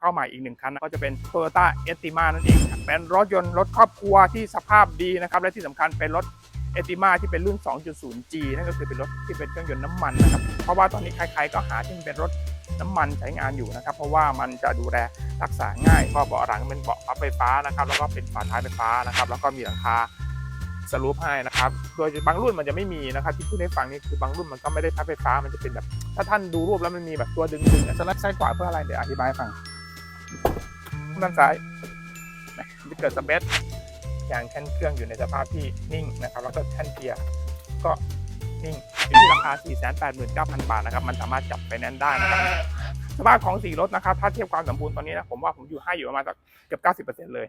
เข้าใหม่อีกหนึ่งคันนะก็จะเป็น Toyota e t i m a นั่นเอง เป็นรถยนต์รถครอบครัวที่สภาพดีนะครับและที่สำคัญเป็นรถเอติมาที่เป็นรุ่น 2.0G นั่นก็คือเป็นรถที่เป็นเครื่องยนต์น้ำมันนะครับเพราะว่าตอนนี้ใครๆก็หาที่เป็นรถน้ำมันใช้งานอยู่นะครับ เพราะว่ามันจะดูแลรักษาง่ายก็เบาะหลังเป็นเบาะพับไฟฟ้านะครับ แล้วก็เป็นฝาท้ายไฟฟ้านะครับ แล้วก็มีหลังคาสลูปให้นะครับ โดยบางรุ่นมันจะไม่มีนะครับ ที่พูดให้ฟังนี่คือบางรุ่นมันก็ไม่ได้พับไฟฟ้ามันจะเป็นแบบ ถ้าท่านดูรูปแล้วมันมีแบบตัวดึงๆจะลักซ้ายขวาเพื่ออะไรเดี๋ยวอธิบายให้ฟัง ด้านซ้ายจะเกิดสเปซอย่างแท่นเครื่องอยู่ในสภาพที่นิ่งนะครับแล้วก็แท่นเกียร์ก็นิ่งอยู่ที่ราคา 489,000 บาทนะครับ มันสามารถจับไปแนนได้นะครับสภาพของสีรถนะครับ ถ้าเทียบความสมบูรณ์ตอนนี้นะผมว่าผมอยู่ให้อยู่ประมาณสักเกือบ90%เลย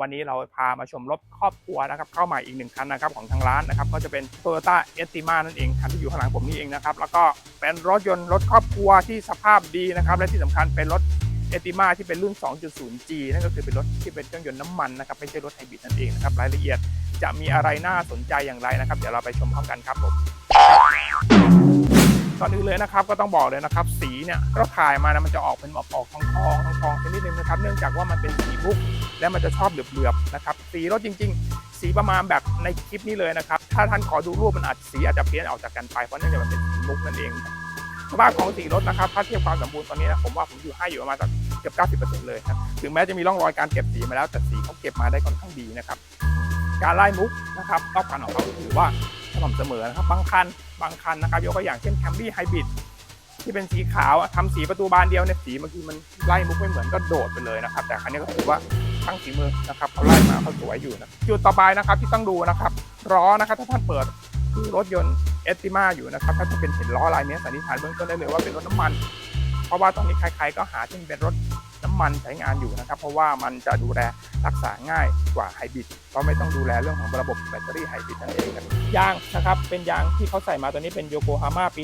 วันนี้เราพามาชมรถครอบครัวนะครับเข้าใหม่อีกหนึ่งคันนะครับของทางร้านนะครับก็จะเป็น Toyota e t i m a นั่นเองคันที่อยู่ข้างหลังผมนี่เองนะครับแล้วก็เป็นรถยนต์รถครอบครัวที่สภาพดีนะครับและที่สำคัญเป็นรถเอติมาที่เป็นรุ่น 2.0G นั่นก็คือเป็นรถที่เป็นเครื่องยนต์น้ำมันนะครับไม่ใช่รถไฮบริดนั่นเองนะครับรายละเอียดจะมีอะไรน่าสนใจอย่างไรนะครับ เดี๋ยวเราไปชมพร้อมกันครับผม ก่อนอื่นเลยนะครับก็ต้องบอกเลยนะครับ สีเนี่ยเราถ่ายมานะมันจะออกเป็นออกออกทองทองทองทองชนิดนึงนะครับ เนื่องจากว่ามันเป็นสีมุกและมันจะชอบเหลือบๆนะครับสีรถจริง ๆ สีประมาณแบบในคลิปนี้เลยนะครับ ถ้าท่านขอดูรูปมันอาจสีอาจจะเพี้ยนออกจากกันไปเพราะเนื่องจากมันเป็นสีมุกนั่นเองสภาพของสีรถนะครับถ้าเทียบความสมบูรณ์ตอนนี้นะผมว่าผมอยู่ให้อยู่ประมาณสักเกือบ90%เลยครับถึงแม้จะมีร่องรอยการเก็บสีมาแล้วแต่สีเขาเก็บมาได้ค่อนข้างดีนะครับการไล่มุกนะครับรอบคันของเขาถือว่าสม่ำเสมอนะครับบางคัน บางคันนะครับยกตัวอย่างเช่น Camry Hybrid ที่เป็นสีขาวอะทำสีประตูบานเดียวเนี่ยสีเมื่อกี้มันไล่มุกไม่เหมือนก็โดดไปเลยนะครับ แต่คันนี้ก็ถือว่าทั้งฝีมือนะครับเขาไล่มาเขาสวยอยู่นะจุดต่อไปนะครับที่ต้องดูนะครับล้อนะครับถ้าท่านเปิดคือรถยนต์เอสติมาอยู่นะครับถ้าจะเป็นเห็นล้อลายนี้สันนิษฐานเบื้องต้นได้เลยว่าเป็นรถน้ำมัน เพราะว่าตอนนี้ใครๆก็หาที่มันเป็นรถ น้ำมันใช้งานอยู่นะครับ เพราะว่ามันจะดูแลรักษาง่ายกว่าไฮบริดก็ไม่ต้องดูแลเรื่องของระบบแบตเตอรี่ไฮบริดนั่นเองครับยางนะครับเป็นยางที่เขาใส่มาตัวนี้เป็นโยโกฮาม่าปี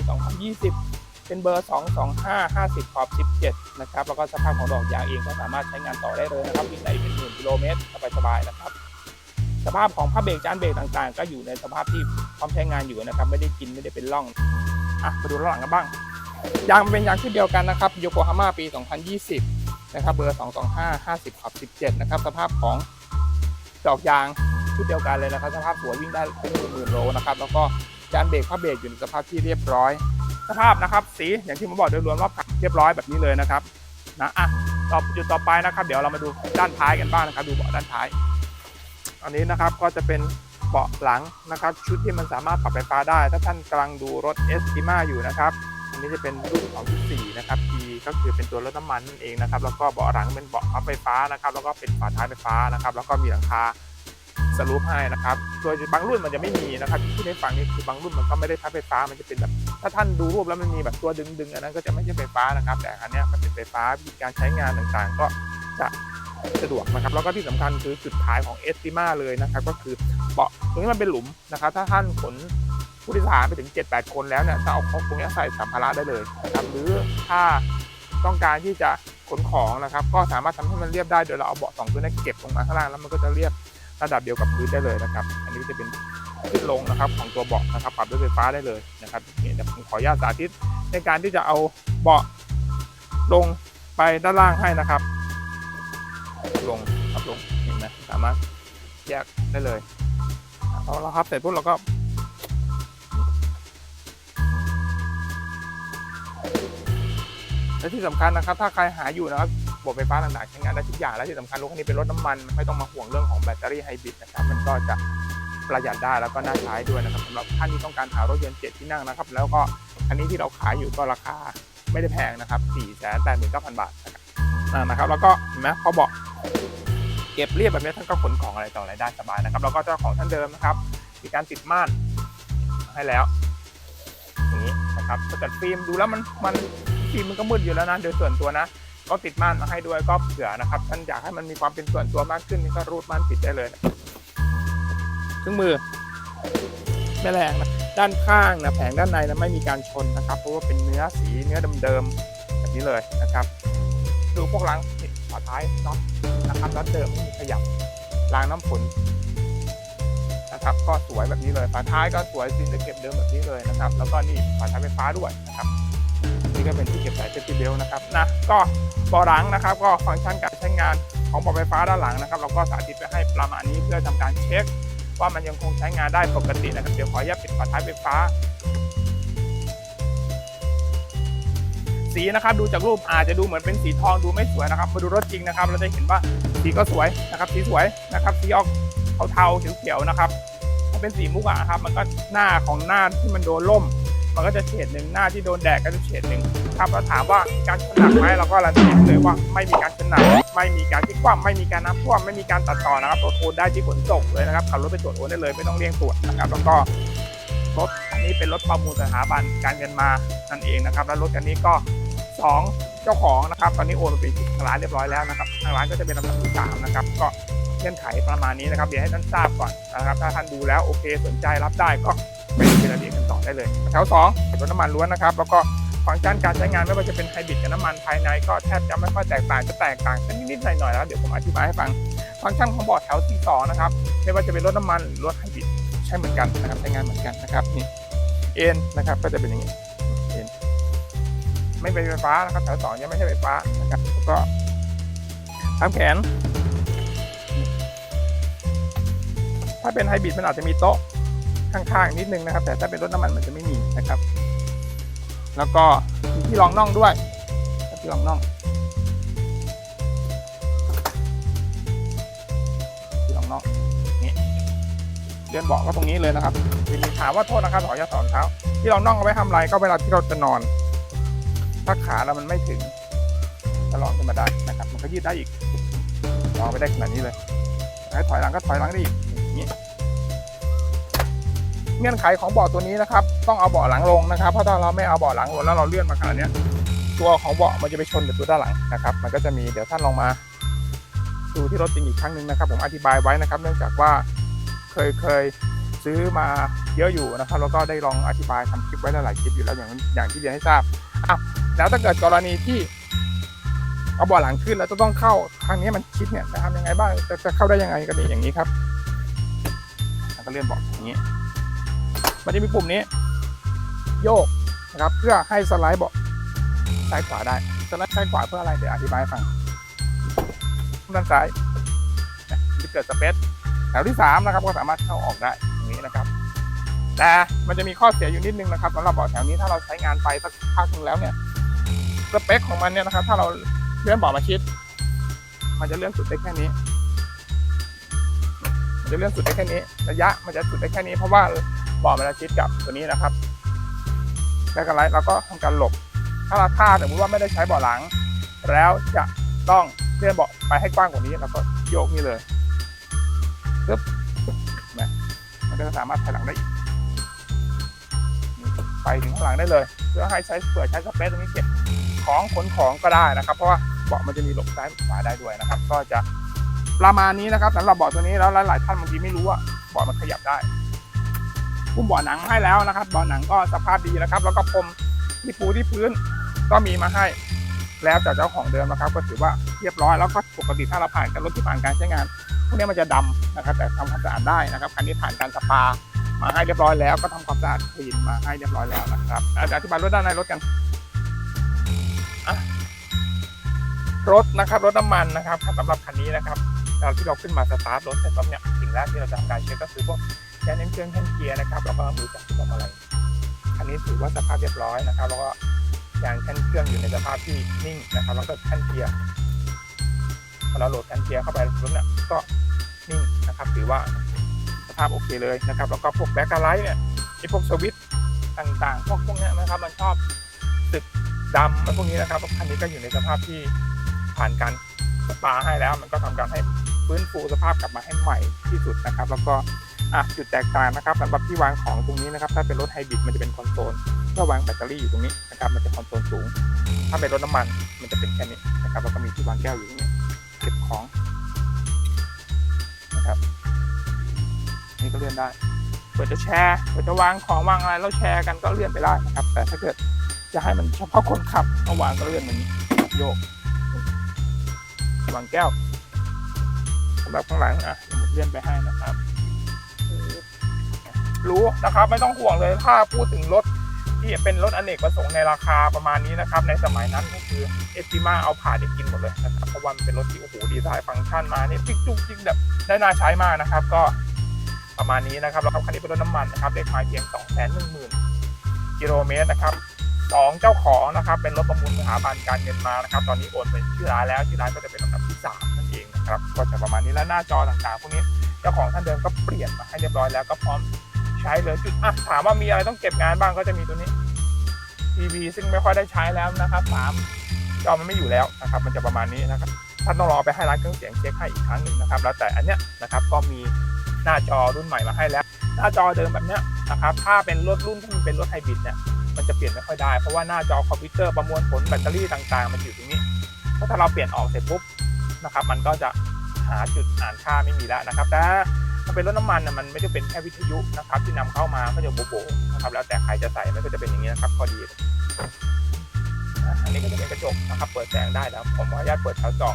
2020เป็นเบอร์ 225 50 ขอบ 17 นะครับ แล้วก็สภาพของดอกยางเองก็สามารถใช้งานต่อได้เลยนะครับวิ่งได้เป็นหมื่นกิโลเมตรสบายๆนะครับ สภาพของผ้าเบรกจานเบรกต่างๆ ก็อยู่ในสภาพที่พร้อมใช้งานอยู่นะครับ ไม่ได้กินไม่ได้เป็นร่อง อะมาดูด้านหลังกันบ้าง ยางเป็นยางชุดเดียวกันนะครับโยโกฮาม่าปี 2020 นะครับเบอร์ 225 50ขอบ17 นะครับ สภาพของดอกยางชุดเดียวกันเลยนะครับ สภาพสวยวิ่งได้เป็นหมื่นโลนะครับ แล้วก็จานเบรกผ้าเบรกอยู่ในสภาพที่เรียบร้อย สภาพนะครับ สีอย่างที่ผมบอกโดยรวมรอบคันเรียบร้อยแบบนี้เลยนะครับนะอะต่อจุดต่อไปนะครับ เดี๋ยวเรามาดูด้านท้ายกันบ้างนะครับ ดูเบาะด้านท้าย อันนี้นะครับก็จะเป็นเบาะหลังนะครับ ชุดที่มันสามารถปรับไฟฟ้าได้ ถ้าท่านกำลังดูรถเอสติมาอยู่นะครับ อันนี้จะเป็นรุ่นของที่4นะครับ T ก็คือเป็นตัวรถน้ำมันนั่นเองนะครับ แล้วก็เบาะหลังเป็นเบาะพับไฟฟ้านะครับ แล้วก็เป็นฝาท้ายไฟฟ้านะครับ แล้วก็มีหลังคาสลูปให้นะครับโดยบางรุ่นมันจะไม่มีนะครับ ที่พูดให้ฟังนี่คือบางรุ่นมันก็ไม่ได้พับไฟฟ้า มันจะเป็นแบบถ้าท่านดูรูปแล้วมันมีแบบตัวดึงๆอันนั้นก็จะไม่ใช่ไฟฟ้านะครับ แต่อันนี้มันเป็นไฟฟ้าวิธีการใช้งานต่างๆ ก็จะสะดวกนะครับ แล้วก็ที่สำคัญคือจุดขายของเอสติมาเลยนะครับ ก็คือเบาะตรงนี้มันเป็นหลุมนะครับ ถ้าท่านขน ผู้โดยสารไปถึง 7-8 คนแล้วเนี่ยจะเอาของตรงนี้ใส่สัมภาระได้เลยนะครับหรือถ้าต้องการที่จะขนของนะครับ ก็สามารถทำให้มันเรียบได้โดยเราเอาเบาะสองตัวนี้เก็บลงมาข้างล่างแล้วมันก็จะเรียบระดับเดียวกับพื้นได้เลยนะครับ อันนี้จะเป็นขึ้นลงนะครับของตัวเบาะนะครับปรับด้วยไฟฟ้าได้เลยนะครับนี่เดี๋ยวผมขออนุญาตสาธิตในการที่จะเอาเบาะลงไปด้านล่างให้นะครับ ลงครับลงเห็นไหมสามารถแยกได้เลยพอเราครับเสร็จปุ๊บเราก็ และที่สำคัญนะครับ ถ้าใครหาอยู่นะครับบบไฟฟ้าต่างๆใช้งานได้ทุกอย่างและที่สำคัญรถคันนี้เป็นรถน้ำมันไม่ต้องมาห่วงเรื่องของแบตเตอรี่ไฮบริดนะครับมันก็จะประหยัดได้แล้วก็น่าใช้ด้วยนะครับสำหรับท่านที่ต้องการหารถยนต์เจ็ดที่นั่งนะครับ แล้วก็คันนี้ที่เราขายอยู่ก็ราคาไม่ได้แพงนะครับ4 8 9 0 0 0บาทนะครับนะครับ แล้วก็เห็นไหมพอเบาะเก็บเรียบแบบนี้ท่านก็ขนของอะไรต่ออะไรได้สบายนะครับ แล้วก็เจ้าของท่านเดิมนะครับ มีการติดม่านให้แล้วอย่างนี้นะครับถ้าเกิดฟิล์มดูแล้วมันมัน ฟิล์มมันก็มืดอยู่แล้วนะโดยส่วนตัวนะก็ติดม่านมาให้ด้วยก็เผื่อนะครับท่านอยากให้มันมีความเป็นส่วนตัวมากขึ้นนี่ก็รูดม่านปิดได้เลยนะเครื่องมือไม่แรงนะด้านข้างนะแผงด้านในนะไม่มีการชนนะครับ เพราะว่าเป็นเนื้อสีเนื้อเดิมๆแบบนี้เลยนะครับ ดูพวกล้างฝาท้ายน็อตนะครับน็อตเดิมไม่มีขยับล้างน้ำฝนนะครับ ก็สวยแบบนี้เลยฝาท้ายก็สวยซินเก็บเดิมแบบนี้เลยนะครับ แล้วก็นี่ฝาท้ายไฟฟ้าด้วยนะครับ ก็เป็นที่เก็บสายเซฟตี้เบลนะครับนะก็เบาะหลังนะครับ ก็ฟังก์ชันการใช้งานของเบาะไฟฟ้าด้านหลังนะครับ เราก็สาธิตไปให้ประมาณนี้เพื่อทำการเช็ค ว่ามันยังคงใช้งานได้ปกตินะครับ เดี๋ยวขออนุญาตปิดฝาท้ายไฟฟ้า สีนะครับดูจากรูปอาจจะดูเหมือนเป็นสีทองดูไม่สวยนะครับมาดูรถจริงนะครับ เราจะเห็นว่าสีก็สวยนะครับ สีสวยนะครับสีออกเทาๆเขียวๆนะครับถ้าเป็นสีมุกอะครับ มันก็หน้าของหน้าที่มันโดนล่ม มันก็จะเฉดหนึ่งหน้าที่โดนแดดก็จะเฉดหนึ่งครับเราถามว่ามีการชนหนักไหมเราก็รันตีเลยว่าไม่มีการชนหนักไม่มีการที่คว่ำไม่มีการน้ำท่วมไม่มีการตัดต่อนะครับตรวจโอนได้ที่ขนส่งเลยนะครับขับรถไปตรวจโอนได้เลยไม่ต้องเรียงตรวจนะครับแล้วก็รถคันนี้เป็นรถประมูลสถาบันการเงินมานั่นเองนะครับ แล้วรถคันนี้ก็สองเจ้าของนะครับ ตอนนี้โอนไปที่ทางร้านเรียบร้อยแล้วนะครับทางร้านก็จะเป็นลำดับที่สามนะครับก็เงื่อนไขประมาณนี้นะครับเดี๋ยวให้ท่านทราบก่อนนะครับ ถ้าท่านดูแล้วโอเคสนใจรับได้ก็ ไปดูรายละเอียดกันต่อได้เลย แถว2รถน้ำมันล้วนนะครับ แล้วก็ฟังก์ชันการใช้งานไม่ว่าจะเป็นไฮบริดกับน้ำมันภายในก็แทบจะไม่ค่อยแตกต่างจะแตกต่างกันนิดๆหน่อยๆแล้วเดี๋ยวผมอธิบายให้ฟัง ฟังก์ชันของเบาะแถวที่2นะครับไม่ว่าจะเป็นรถน้ำมันหรือรถไฮบริดใช้เหมือนกันนะครับใช้งานเหมือนกันนะครับนี่เอ็นนะครับก็จะเป็นอย่างนี้เอ็นไม่เป็นไฟฟ้านะครับแถวสองยังไม่ใช่ไฟฟ้านะครับแล้วก็ตาแขน ถ้าเป็นไฮบริดมันอาจจะมีโต๊ะ ข้างๆนิดนึงนะครับ แต่ถ้าเป็นรถน้ำมันมันจะไม่มีนะครับ แล้วก็มีที่รองน่องด้วยที่รองน่องที่รองน่องนี่เลื่อนเบาะก็ตรงนี้เลยนะครับมีถามว่าโทษนะครับขออย่าสอนเท้าที่รองน่องเอาไว้ทำไรก็เวลาที่เราจะนอนถ้าขาเรามันไม่ถึงจะลองขึ้นมาได้นะครับ มันก็ยืดได้อีกลองไปได้ขนาดนี้เลยให้ถอยหลังก็ถอยหลังได้อีกอย่างนี้ เงื่อนไขของเบาะตัวนี้นะครับ ต้องเอาเบาะหลังลงนะครับ เพราะถ้าเราไม่เอาเบาะหลังลงแล้วเราเลื่อนมาขนาดนี้ตัวของเบาะมันจะไปชนกับตัวด้านหลังนะครับ มันก็จะมีเดี๋ยวท่านลองมา ดูที่รถจริงอีกครั้งหนึ่งนะครับ ผมอธิบายไว้นะครับ เนื่องจากว่าเคยเคยซื้อมาเยอะอยู่นะครับ แล้วก็ได้ลองอธิบายทำคลิปไว้หลายคลิปอยู่แล้วอย่างอย่างที่เรียนให้ทราบอะแล้วถ้าเกิดกรณีที่เอาเบาะหลังขึ้นแล้วจะต้องเข้าครั้งนี้มันชิดเนี่ยจะทำยังไงบ้างจะจะเข้าได้ยังไงก็นี่อย่างนี้ครับแล้วก็เลื่อนเบาะอย่างนี้ มันจะมีปุ่มนี้ โยกนะครับ เพื่อให้สไลด์เบาะซ้ายขวาได้สไลด์ซ้ายขวาเพื่ออะไรเดี๋ยวอธิบายฟังด้านซ้ายจะเกิดสเปซแถวที่สามนะครับก็สามารถเข้าออกได้อย่างนี้นะครับแต่มันจะมีข้อเสียอยู่นิดนึงนะครับสำหรับเบาะแถวนี้ถ้าเราใช้งานไปสักพักหนึงแล้วเนี่ยสเปคของมันเนี่ยนะครับ ถ้าเราเลื่อนเบาะมาชิด มันจะเลื่อนสุดได้แค่นี้มันจะเลื่อนสุดได้แค่นี้ ระยะมันจะสุดได้แค่นี้เพราะว่า บาะมันจะชิดกับตัวนี้นะครับแล้วกันไรเราก็ทำการหลบ ถ้าเราถ้าสมมติว่าไม่ได้ใช้เบาะหลัง แล้วจะต้องเลื่อนเบาะไปให้กว้างกว่านี้แล้วก็โยกนี่เลยปึ๊บนะมันก็จะสามารถถอยหลังได้อีกไปถึงข้างหลังได้เลย เพื่อให้ใช้เผื่อใช้สเปซตรงนี้เก็บของขนของก็ได้นะครับ เพราะว่าเบาะมันจะมีหลบซ้ายหลบขวาได้ด้วยนะครับ ก็จะประมาณนี้นะครับสำหรับเบาะตัวนี้แล้วหลายๆท่านบางทีไม่รู้ว่าเบาะมันขยับได้ พุ่มเบาะหนังให้แล้วนะครับเบาะหนังก็สภาพดีนะครับ แล้วก็พรมที่ปูที่พื้นก็มีมาให้ แล้วจากเจ้าของเดิมนะครับ ก็ถือว่าเรียบร้อยแล้วก็ปกติถ้าเราผ่านการรถที่ผ่านการใช้งานพวกนี้มันจะดำนะครับ แต่ทำความสะอาดได้นะครับคันนี้ผ่านการสปามาให้เรียบร้อยแล้วก็ทำความสะอาดคลีนมาให้เรียบร้อยแล้วนะครับอาจะอธิบายรถด้านในรถกันรถนะครับรถน้ำมันนะครับสำหรับคันนี้นะครับตอนที่เราขึ้นมาสตาร์ทรถเสร็จแล้วเนี่ยสิ่งแรกที่เราจะทำการเช็คก็คือพวก แค่เน้นเครื่องแค่นเกียร์นะครับ แล้วก็มือจับพวงมาลัยอันนี้ถือว่าสภาพเรียบร้อยนะครับ แล้วก็ยางแค่นเครื่องอยู่ในสภาพที่นิ่งนะครับ แล้วก็แค่นเกียร์พอเราโหลดแค่นเกียร์เข้าไปปุ๊บเนี่ยก็นิ่งนะครับถือว่าสภาพโอเคเลยนะครับ แล้วก็พวกแบ็คกไลท์เนี่ยไอ้พวกสวิตช์ต่างๆ พวกพวกนี้นะครับ มันชอบตึกดำอะไรพวกนี้นะครับคันนี้ก็อยู่ในสภาพที่ผ่านการสปาให้แล้ว มันก็ทำการให้ฟื้นฟูสภาพกลับมาให้ใหม่ที่สุดนะครับ แล้วก็ อะจุดแตกต่างนะครับสำหรับที่วางของตรงนี้นะครับ ถ้าเป็นรถไฮบริดมันจะเป็นคอนโซลเพื่อวางแบตเตอรี่อยู่ตรงนี้นะครับ มันจะคอนโซลสูง ถ้าเป็นรถน้ำมันมันจะเป็นแค่นี้นะครับแล้วก็มีที่วางแก้วอยู่ตรงนี้เก็บของนะครับนี่ก็เลื่อนได้เปิดจะแชร์เปิดจะวางของวางอะไรแล้วแชร์กันก็เลื่อนไปได้นะครับ แต่ถ้าเกิดจะให้มันเฉพาะคนขับเอาวางก็เลื่อนอย่างนี้โยกวางแก้วสำหรับข้างหลังอะเลื่อนไปให้นะครับ รู้นะครับ ไม่ต้องห่วงเลยถ้าพูดถึงรถที่เป็นรถอเนกประสงค์ในราคาประมาณนี้นะครับ ในสมัยนั้นก็คือเอสติมาเอาผ่าได้กินหมดเลยนะครับเพราะว่ามันเป็นรถที่โอ้โหดีไซน์ฟังก์ชันมาเนี่ยจิ๊กจุกจิ๊กแบบได้น่าใช้มากนะครับ ก็ประมาณนี้นะครับแล้วก็คันนี้เป็นรถน้ำมันนะครับเลขหมายเพียง2 1 0 0 0 0กิโลเมตรนะครับสองเจ้าของนะครับเป็นรถประมูลสถาบันการเงินมานะครับ ตอนนี้โอนเป็นชื่อร้านแล้วชื่อร้านก็จะเป็นลำดับที่สามนั่นเองนะครับก็จะประมาณนี้แล้วหน้าจอต่างๆพวกนี้เจ้าของท่านเดิมก็เปลี่ยนมาให้เรียบร้อยแล้วก็พร้อม ใช้เลยจุดอะถามว่ามีอะไรต้องเก็บงานบ้างก็จะมีตัวนี้ TV ซึ่งไม่ค่อยได้ใช้แล้วนะครับสามจอมันไม่อยู่แล้วนะครับ มันจะประมาณนี้นะครับท่านต้องรอไปให้ร้านเครื่องเสียงเช็คให้อีกครั้งหนึ่งนะครับ แล้วแต่อันเนี้ยนะครับก็มีหน้าจอรุ่นใหม่มาให้แล้ว หน้าจอเดิมแบบเนี้ยนะครับ ถ้าเป็นรถรุ่นที่มันเป็นรถไฮบริดเนี่ยมันจะเปลี่ยนไม่ค่อยได้ เพราะว่าหน้าจอคอมพิวเตอร์ประมวลผลแบตเตอรี่ต่างๆ มันอยู่ตรงนี้เพราะถ้าเราเปลี่ยนออกเสร็จปุ๊บนะครับ มันก็จะหาจุดอ่านค่าไม่มีแล้วนะครับแต่ ถ้าเป็นรถน้ำมันน่ะมันไม่ได้เป็นแค่วิทยุนะครับ ที่นำเข้ามาก็จะโบโบนะครับแล้วแต่ใครจะใส่มันก็จะเป็นอย่างนี้นะครับพอดีอันนี้ก็จะเป็นกระจกนะครับ เปิดแสงได้แล้วผมขออนุญาตเปิดแถวจอง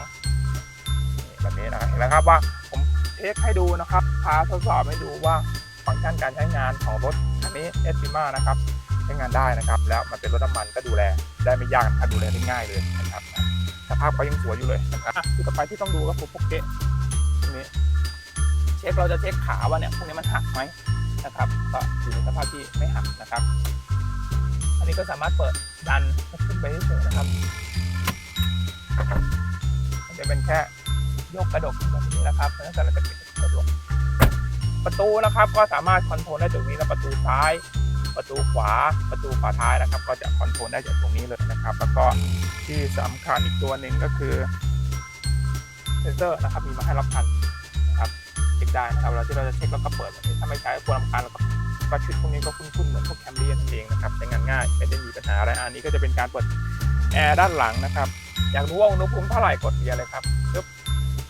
แบบนี้นะครับเห็นไหมครับว่าผมเทสให้ดูนะครับพาทดสอบให้ดูว่าฟังก์ชันการใช้งานของรถคันนี้เอสติมานะครับใช้งานได้นะครับ แล้วมันเป็นรถน้ำมันก็ดูแลได้ไม่ยากนะครับดูแลได้ง่ายเลยนะครับสภาพเขายังสวยอยู่เลยนะครับที่ต่อไปที่ต้องดูก็คือพวกเกะตรงนี้ เช็คเราจะเช็คขาว่าเนี่ยพวกนี้มันหักไหมนะครับ ก็อยู่ในสภาพที่ไม่หักนะครับ อันนี้ก็สามารถเปิดดันขึ้นไปเฉยๆนะครับมันจะเป็นแค่ยกกระดกแบบนี้นะครับแล้วก็เราจะปิดกระดกประตูนะครับก็สามารถคอนโทรลได้ตรงนี้นะประตูซ้าย ประตูขวา ประตูฝาท้ายนะครับ ก็จะคอนโทรลได้จากตรงนี้เลยนะครับ แล้วก็ที่สำคัญอีกตัวหนึ่งก็คือเซนเซอร์นะครับมีมาให้รับพัน ได้นะครับเราที่เราจะเช็คแล้วก็เปิดแบบนี้ถ้าไม่ใช้ควรำคาญแล้วก็ก็ชุดพวกนี้ก็คุ้นๆเหมือนพวกแคมเรียนนั่นเองนะครับใช้งานง่ายไม่ได้มีปัญหาอะไรอันนี้ก็จะเป็นการเปิดแอร์ด้านหลังนะครับอยากรู้ว่าอุณหภูมิเท่าไหร่กดเกียร์เลยครับปึ๊บ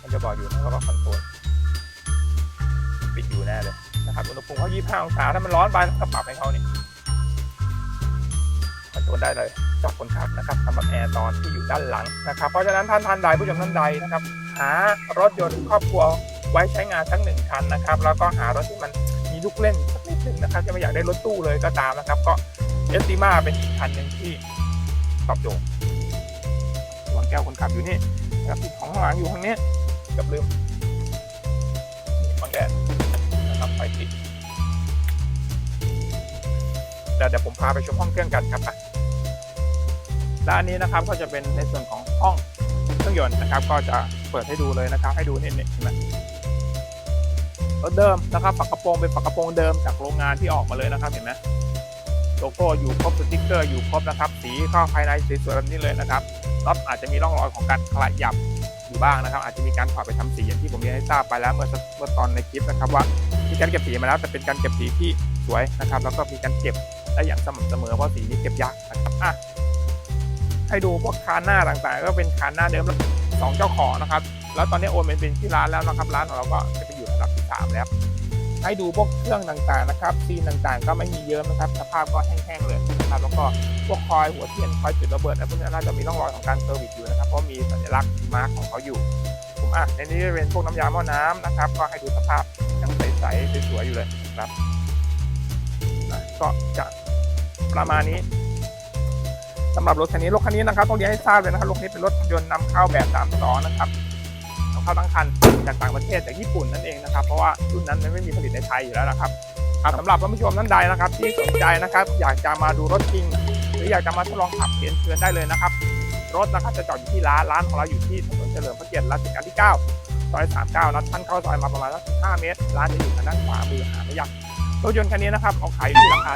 มันจะบอกอยู่นะแล้วก็คอนโทรลปิดอยู่แน่เลยนะครับอุณหภูมิเขา25องศาถ้ามันร้อนไปก็ปรับให้เขานี่คอนโทรลได้เลยจากคนขับนะครับสำหรับแอร์ตอนที่อยู่ด้านหลังนะครับเพราะฉะนั้นท่านท่านใดผู้ชมท่านใดนะครับ หารถยนต์ครอบครัว ไว้ใช้งานสักหนึ่งคันนะครับ แล้วก็หารถที่มันมีลูกเล่นสักนิดหนึ่งนะครับจะไม่อยากได้รถตู้เลยก็ตามนะครับ ก็เอสติมาเป็นอีกคันหนึ่งที่ตอบโจทย์วางแก้วคนขับอยู่นี่นะครับของข้างหลังอยู่ข้างนี้กับลืมนี่วางแก้วนะครับไฟติดเดี๋ยวเดี๋ยวผมพาไปชมห้องเครื่องกันครับอะและอันนี้นะครับก็จะเป็นในส่วนของห้องเครื่องยนต์นะครับ ก็จะเปิดให้ดูเลยนะครับ ให้ดูนี่นี่เห็นไหม รถเดิมนะครับฝักกระโปรงเป็นฝักกระโปรงเดิมจากโรงงานที่ออกมาเลยนะครับเห็นไหมโลโก้อยู่ครบสติ๊กเกอร์อยู่ครบนะครับ สีเข้าภายในสวยๆแบบนี้เลยนะครับน็อตอาจจะมีร่องรอยของการขยับอยู่บ้างนะครับ อาจจะมีการถอดไปทำสีอย่างที่ผมเรียนให้ทราบไปแล้วเมื่อเมื่อตอนในคลิปนะครับว่ามีการเก็บสีมาแล้วแต่เป็นการเก็บสีที่สวยนะครับ แล้วก็มีการเก็บได้อย่างสม่ำเสมอเพราะสีนี้เก็บยากนะครับอะให้ดูพวกคานหน้าต่างๆ ก็เป็นคานหน้าเดิมสองเจ้าของนะครับ แล้วตอนนี้โอนเป็นเป็นที่ร้านแล้วนะครับร้านของเราก็จะไป อยู่ระดับที่สามแล้ว ให้ดูพวกเครื่องต่างๆนะครับซีนต่างๆ ก็ไม่มีเยอะนะครับ สภาพก็แห้งๆเลยนะครับแล้วก็พวกคอยหัวเทียนคอยจุดระเบิดอะไรพวกนี้น่าจะมีร่องรอยของการเซอร์วิสอยู่นะครับเพราะมีสัญลักษณ์มาร์กของเขาอยู่ ผมอะในนี้เป็นพวกน้ำยาหม้อน้ำนะครับ ก็ให้ดูสภาพยังใสๆสวยๆอยู่เลยนะครับก็จะประมาณนี้สำหรับรถคันนี้รถคันนี้นะครับต้องเรียนให้ทราบเลยนะครับรถนี้เป็นรถยนต์นำเข้าแบบ3ล้อนะครับ นำเขาทั้งคันจากต่างประเทศจากญี่ปุ่นนั่นเองนะครับ เพราะว่ารุ่นนั้นมันไม่มีผลิตในไทยอยู่แล้วนะครับอะสำหรับท่านผู้ชมท่านใดนะครับ ที่สนใจนะครับ อยากจะมาดูรถจริง หรืออยากจะมาทดลองขับเรียนเชิญได้เลยนะครับ รถนะครับจะจอดอยู่ที่ร้านร้านของเราอยู่ที่ถนนเฉลิมพระเกียรติรัชกาลที่9ซอย39นะท่านเข้าซอยมาประมาณสัก5เมตร ร้านจะอยู่ทางด้านขวามือหาไม่ยากรถยนต์คันนี้นะครับเอาขายอยู่ที่ราคา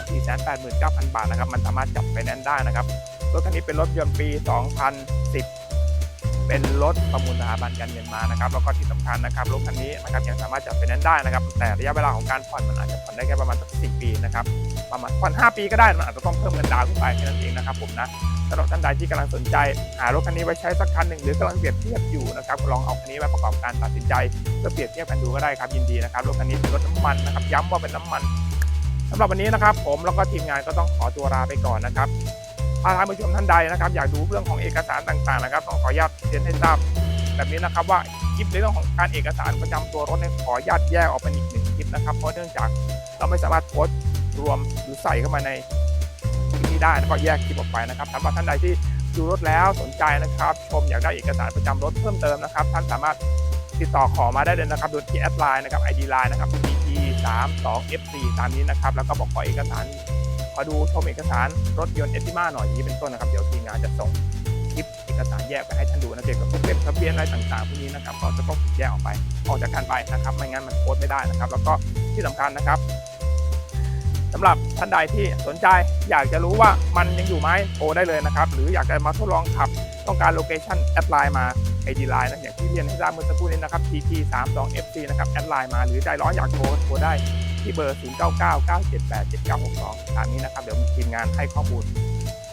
489,000 บาทนะครับ มันสามารถจับไปแนนได้นะครับ รถคันนี้เป็นรถยนต์ปี 2010 เป็นรถประมูลสถาบันการเงินมานะครับแล้วก็ที่สำคัญนะครับรถคันนี้นะครับยังสามารถจับไปแนนซ์ได้นะครับ แต่ระยะเวลาของการผ่อนมันอาจจะผ่อนได้แค่ประมาณสัก10ปีนะครับประมาณผ่อน5ปีก็ได้มันอาจจะต้องเพิ่มเงินดาวน์ขึ้นไปแค่นั้นเองนะครับผมนะสำหรับท่านใดที่กำลังสนใจหารถคันนี้ไว้ใช้สักคันหนึ่งหรือกำลังเปรียบเทียบอยู่นะครับลองเอาคันนี้ไว้ประกอบการตัดสินใจเพื่อเปรียบเทียบกันดูก็ได้ครับยินดีนะครับรถคันนี้เป็นรถน้ำมันนะครับย้ำว่าเป็นน้ำมันสำหรับวันนี้นะครับผมแล้วก็ทีมงานก็ต้องขอตัวลาไปก่อนนะครับ ถ้าท่านผู้ชมท่านใดนะครับ อยากดูเรื่องของเอกสารต่างๆนะครับต้องขออนุญาตเรียนให้ทราบแบบนี้นะครับว่าคลิปในเรื่องของการเอกสารประจำตัวรถเนี่ยขออนุญาตแยกออกเป็นอีกหนึ่งคลิปนะครับ เพราะเนื่องจากเราไม่สามารถโพสต์รวมหรือใส่เข้ามาในคลิปนี้ได้แล้วก็แยกคลิปออกไปนะครับสำหรับท่านใดที่ดูรถแล้วสนใจนะครับ ชมอยากได้เอกสารประจำรถเพิ่มเติมนะครับ ท่านสามารถติดต่อขอมาได้เลยนะครับ โดยที่แอดไลน์นะครับ ID line นะครับ PT 3 2 F4 ตามนี้นะครับ แล้วก็บอกขอเอกสาร ขอดูชมเอกสารรถยนต์เอติมาหน่อยอย่างนี้เป็นต้นนะครับ เดี๋ยวทีมงานจะส่งคลิปเอกสารแยกไปให้ท่านดูนะเกี่ยวกับพวกเล่มทะเบียนอะไรต่างๆพวกนี้นะครับก็จะต้องแยกออกไปออกจากกันไปนะครับ ไม่งั้นมันโพสไม่ได้นะครับ แล้วก็ที่สำคัญนะครับสำหรับท่านใดที่สนใจอยากจะรู้ว่ามันยังอยู่ไหมโทรได้เลยนะครับ หรืออยากจะมาทดลองขับต้องการโลเคชั่นแอดไลน์มา ID line นะอย่างที่เรียนให้ทราบเมื่อสักครู่นี้นะครับ TT 3 2 FC นะครับแอดไลน์มาหรือใจร้อนอยากโทรโทรได้ ที่เบอร์ 0 9 9 9 7 8 7 9 6 2 ตามนี้นะครับ เดี๋ยวมีทีมงานให้ข้อมูล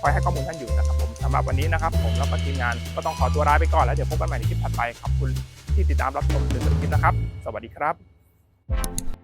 คอยให้ข้อมูลท่านอยู่นะครับผมสำหรับวันนี้นะครับ ผมแล้วก็ทีมงานก็ต้องขอตัวลาไปก่อนแล้วเดี๋ยวพบกันใหม่ในคลิปถัดไปขอบคุณที่ติดตามรับชมจนจบคลิปนะครับ สวัสดีครับ